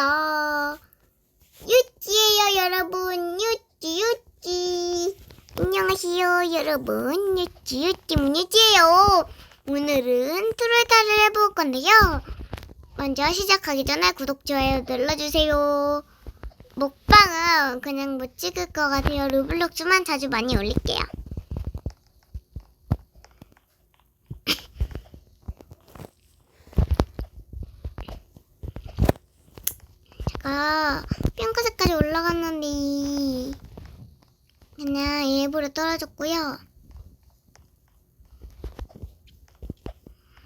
유치입니다. 유치예요, 여러분. 유치, 유치. 안녕하세요, 여러분. 유치, 유치, 유치예요. 오늘은 트롤타를 해볼 건데요. 먼저 시작하기 전에 구독, 좋아요 눌러주세요. 먹방은 그냥 못 찍을 것 같아요. 루블록스만 자주 많이 올릴게요. 제가 핑크색까지 올라갔는데 그냥 일부러 떨어졌고요.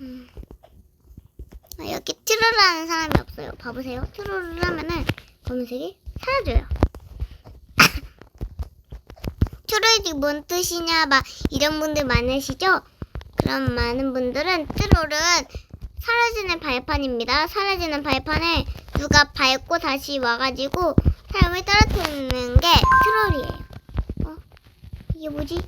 음. 아, 여기 트롤을 하는 사람이 없어요. 봐보세요. 트롤을 하면은 검은색이 사라져요. 트롤이 뭔 뜻이냐 막 이런 분들 많으시죠? 그럼 많은 분들은 트롤은 사라지는 발판입니다. 사라지는 발판에 누가 밟고 다시 와가지고 사람을 떨어뜨리는 게 트롤이에요. 어? 이게 뭐지?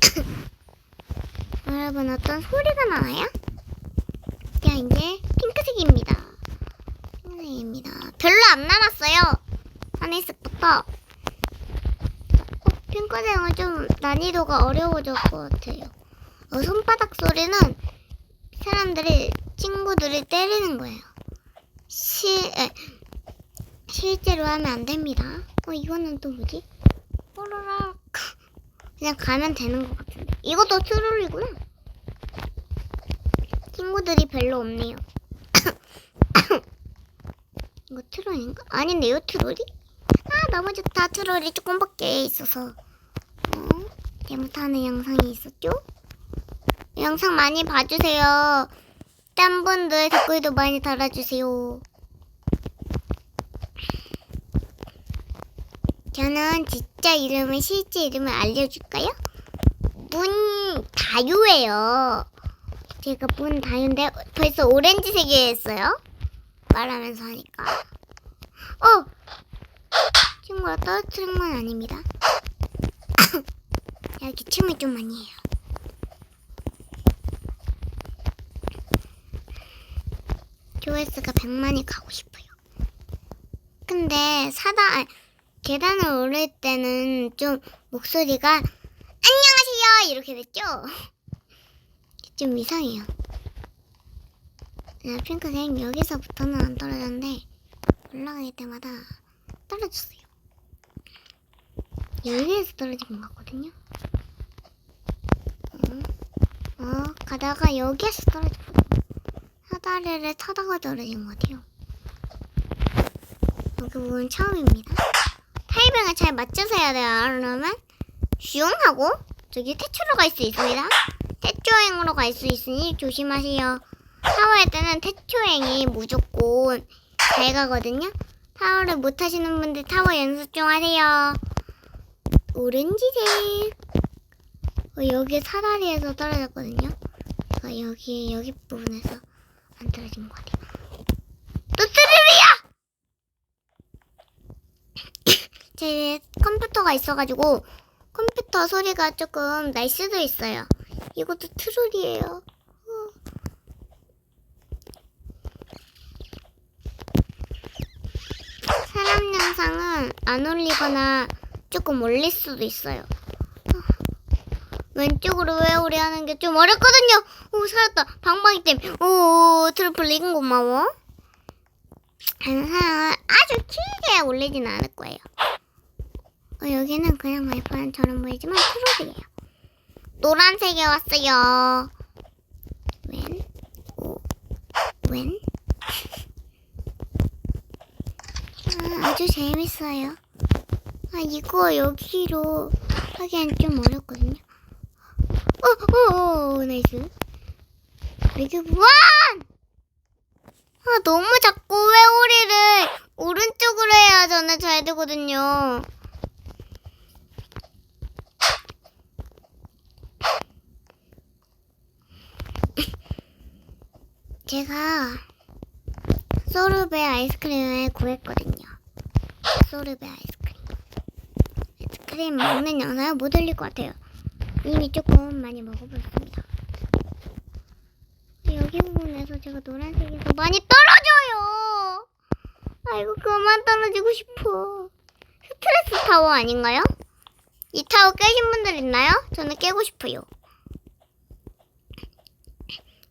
여러분 어떤 소리가 나나요? 자 이제 핑크색입니다. 핑크색입니다. 별로 안 남았어요. 하늘색부터. 어, 핑크색은 좀 난이도가 어려워질 것 같아요. 어, 손바닥 소리는 사람들이 친구들을 때리는 거예요. 실 에, 실제로 하면 안 됩니다. 어 이거는 또 뭐지? 뽀로락 그냥 가면 되는 것 같은데 이것도 트롤이구나. 친구들이 별로 없네요. 이거 트롤인가? 아닌데요 트롤이? 아 너무 좋다 트롤이 조금밖에 있어서 어? 잘못하는 영상이 있었죠? 영상 많이 봐주세요. 딴 분들 댓글도 많이 달아주세요. 저는 진짜 이름을 실제 이름을 알려줄까요? 문다유예요. 제가 문다유인데 벌써 오렌지색이 했어요. 말하면서 하니까. 어! 친구가 떨어뜨린 건 아닙니다. 여기 춤을 좀 많이 해요. 조회수가 100만이 가고 싶어요. 근데 사다 아, 계단을 오를 때는 좀 목소리가 안녕하세요 이렇게 됐죠? 좀 이상해요. 네, 핑크색 여기서부터는 안 떨어졌는데 올라갈 때마다 떨어졌어요. 여기에서 떨어진 것 같거든요. 어, 어 가다가 여기에서 떨어졌거든요. 사다리를 타다가 떨어진 것 같아요. 여기 부분 처음입니다. 타이밍을 잘 맞춰서 해야 돼요. 그러면 슝 하고 저기 태초로 갈 수 있습니다. 태초행으로 갈 수 있으니 조심하세요. 타워할 때는 태초행이 무조건 잘 가거든요. 타워를 못 하시는 분들 타워 연습 좀 하세요. 오렌지색. 어, 여기 사다리에서 떨어졌거든요. 제가 여기 여기 부분에서 같아요. 또 트릴이야! 제 컴퓨터가 있어가지고 컴퓨터 소리가 조금 날 수도 있어요. 이것도 트롤이에요. 어. 사람 영상은 안 올리거나 조금 올릴 수도 있어요. 어. 왼쪽으로 외우리 하는 게 좀 어렵거든요. 오, 살았다. 방방이 때문에. 오, 익은 고마워. 아주 길게 올리진 않을 거예요. 어, 여기는 그냥 와이파이처럼 보이지만 트롤이에요. 노란색에 왔어요. 웬? 오, 웬? 아, 아주 재밌어요. 아, 이거 여기로 하기엔 좀 어렵거든요. 어, 나이스. 이게 원! 아, 너무 자꾸 회오리를 오른쪽으로 해야 저는 잘 되거든요. 제가 소르베 아이스크림을 구했거든요. 소르베 아이스크림. 아이스크림 먹는 영상을 못 올릴 것 같아요. 이미 조금 많이 먹어봤습니다. 여기 부분에서 제가 노란색에서 많이 떨어져요. 그만 떨어지고 싶어. 스트레스 타워 아닌가요? 이 타워 깨신 분들 있나요? 저는 깨고 싶어요.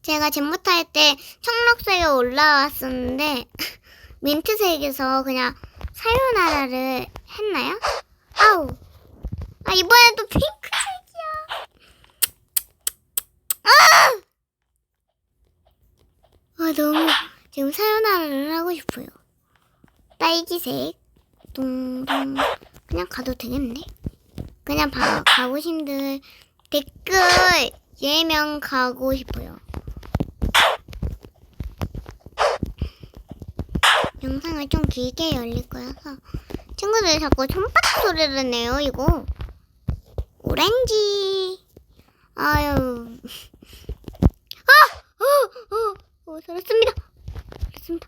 제가 젠부터 할때 청록색에 올라왔었는데 민트색에서 그냥 사요나라를 했나요? 아우. 아 이번엔 또핑크색이야. 아! 아 너무 지금 사요나라를 하고 싶어요. 딸기색. 둥둥. 그냥 가도 되겠네. 그냥 봐, 가고 싶들 댓글 예명 가고 싶어요. 영상을 좀 길게 열릴 거여서 친구들이 자꾸 손바닥 소리를 내요 이거 오렌지 아유 아! 어! 어! 어 살았습니다. 살았습니다.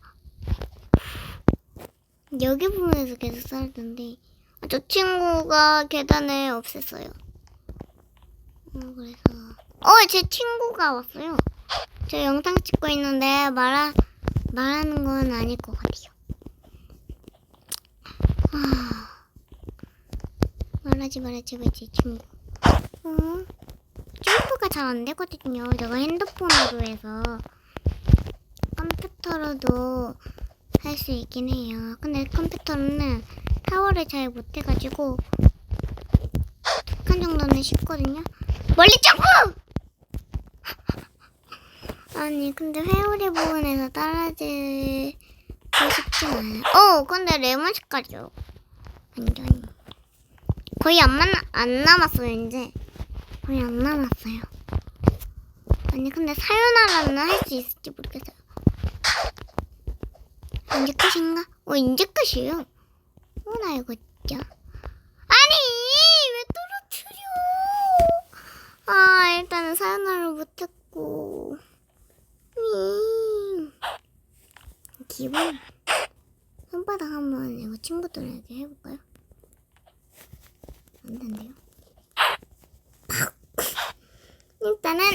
여기 부분에서 계속 살던데 아, 저 친구가 계단을 없앴어요. 어, 그래서 어 제 친구가 왔어요. 저 영상 찍고 있는데 말하, 말하는 건 아닐 것 같아요. 아, 말하지 제발 제 친구. 어? 점프가 잘 안 되거든요. 제가 핸드폰으로 해서 컴퓨터로도 할 수 있긴 해요. 근데 컴퓨터로는 타워를 잘 못해가지고 두 칸 정도는 쉽거든요. 멀리 점프! 아니 근데 회오리 부분에서 떨어지고 싶진 않아요. 어 근데 레몬 색깔이요. 완전히. 거의 안, 만, 안 남았어요 이제. 거의 안 남았어요. 아니 근데 사요나라는 할 수 있을지 모르겠어요 이제 끝인가? 어, 이제 끝이에요. 뭘 알고 있죠? 아니! 왜 떨어뜨려! 아, 일단은 사연화를 못했고. 음. 기분. 손바닥 한번 이거 친구들에게 해볼까요? 안 된대요. 일단은